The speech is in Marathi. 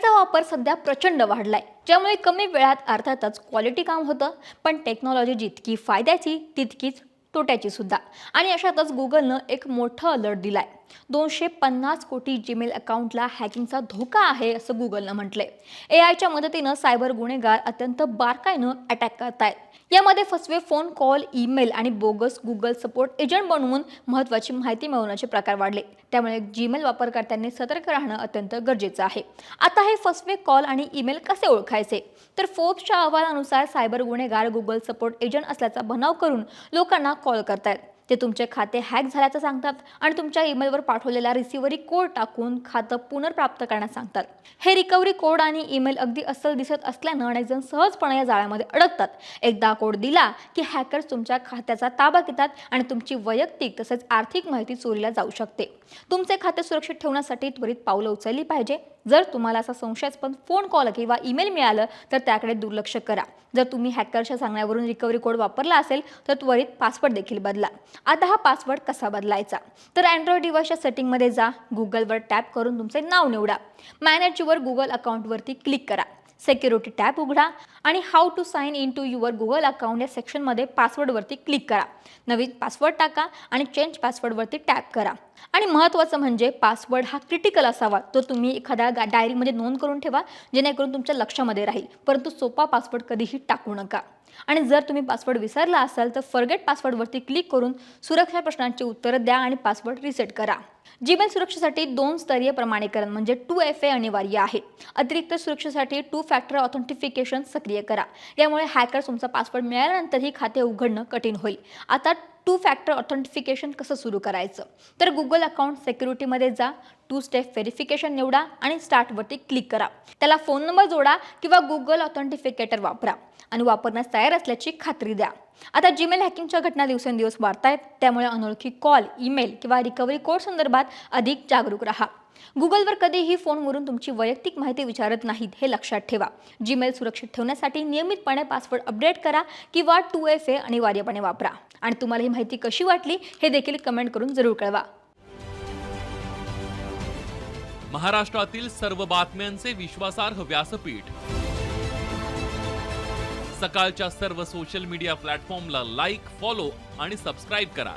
चा वापर सध्या प्रचंड वाढलाय. ज्यामुळे कमी वेळात अर्थातच क्वालिटी काम होतं पण टेक्नॉलॉजी जितकी फायद्याची तितकीच तोट्याची सुद्धा. आणि अशातच गुगलनं एक मोठं अलर्ट दिलाय. दोनशे पन्नास कोटी जीमेल अकाउंटला हॅकिंगचा धोका आहे असं गुगलनं म्हटलंय. ए आयच्या मदतीनं सायबर गुन्हेगार अत्यंत बारकाईनं अटॅक करतायत. यामध्ये फसवे फोन कॉल ईमेल आणि बोगस गुगल सपोर्ट एजंट बनवून महत्त्वाची माहिती मिळवण्याचे प्रकार वाढले. त्यामुळे जीमेल वापरकर्त्यांनी सतर्क राहणं अत्यंत गरजेचं आहे. आता हे फसवे कॉल आणि ईमेल कसे ओळखायचे? तर फोर्ब्सच्या अहवालानुसार सायबर गुन्हेगार गुगल सपोर्ट एजंट असल्याचा बनाव करून लोकांना कॉल करतायत. ते तुमचे खाते हॅक झाल्याचं सांगतात आणि तुमच्या ईमेलवर पाठवलेला रिसिव्हरी कोड टाकून खातं पुनर्प्राप्त करण्यास सांगतात. हे रिकव्हरी कोड आणि ईमेल अगदी अस्सल दिसत असल्यानं अनेक जण सहजपणे या जाळ्यामध्ये अडकतात. एकदा कोड दिला की हॅकर्स तुमच्या खात्याचा ताबा घेतात आणि तुमची वैयक्तिक तसेच आर्थिक माहिती चोरीला जाऊ शकते. तुमचे खाते सुरक्षित ठेवण्यासाठी त्वरित पावलं उचलली पाहिजे. जर तुम्हाला असा संशयास्पद फोन कॉल किंवा ईमेल मिळालं तर त्याकडे दुर्लक्ष करा. जर तुम्ही हॅकरच्या सांगण्यावरून रिकव्हरी कोड वापरला असेल तर त्वरित पासवर्ड देखील बदला. आता हा पासवर्ड कसा बदलायचा? तर अँड्रॉइड डिव्हाइसच्या सेटिंगमध्ये जा गुगलवर टॅप करून तुमचे नाव निवडा. मॅनेज युअर गुगल अकाउंटवरती क्लिक करा. सेक्युरिटी टॅब उघडा आणि how to sign in to your Google account या सेक्शनमध्ये पासवर्डवरती क्लिक करा. नवीन पासवर्ड टाका आणि चेंज पासवर्डवरती टॅप करा. आणि महत्त्वाचं म्हणजे पासवर्ड हा क्रिटिकल असावा. तो तुम्ही एखाद्या गा डायरीमध्ये नोंद करून ठेवा जेणेकरून तुमच्या लक्षामध्ये राहील. परंतु सोपा पासवर्ड कधीही टाकू नका. आणि जर तुम्ही पासवर्ड विसरला असाल तर फॉरगेट पासवर्डवरती क्लिक करून सुरक्षा प्रश्नांची उत्तरं द्या आणि पासवर्ड रिसेट करा. जीमेल सुरक्षेसाठी दोन स्तरीय प्रमाणीकरण म्हणजे टू एफ ए अनिवार्य आहे. अतिरिक्त सुरक्षेसाठी टू फॅक्टर ऑथेंटिफिकेशन सक्रिय करा. यामुळे हॅकर तुमचा पासवर्ड मिळाल्यानंतरही खाते उघडणं कठीण होईल. आता टू फॅक्टर ऑथेंटिफिकेशन कसं सुरू करायचं? तर गुगल अकाउंट सेक्युरिटीमध्ये जा टू स्टेप व्हेरिफिकेशन निवडा आणि स्टार्टवरती क्लिक करा. त्याला फोन नंबर जोडा किंवा गुगल ऑथेंटिफिकेटर वापरा आणि वापरण्यास तयार असल्याची खात्री द्या. आता जीमेल हॅकिंगच्या घटना दिवसेंदिवस वाढत आहेत त्यामुळे अनोळखी कॉल ईमेल किंवा रिकव्हरी कोड संदर्भात अधिक जागरूक राहा. गुगलवर कधीही फोनवरून तुमची वैयक्तिक माहिती विचारत नाहीत हे लक्षात ठेवा. जीमेल सुरक्षित ठेवण्यासाठी नियमितपणे पासवर्ड अपडेट करा किंवा टू एफ ए अनिवार्यपणे वापरा. आणि तुम्हाला ही माहिती कशी वाटली हे देखील कमेंट करून जरूर कळवा. महाराष्ट्रातील सर्व बातम्यांचे विश्वासार्ह व्यासपीठ. सकाळच्या सर्व सोशल मीडिया प्लॅटफॉर्मला लाईक फॉलो आणि सबस्क्राईब करा.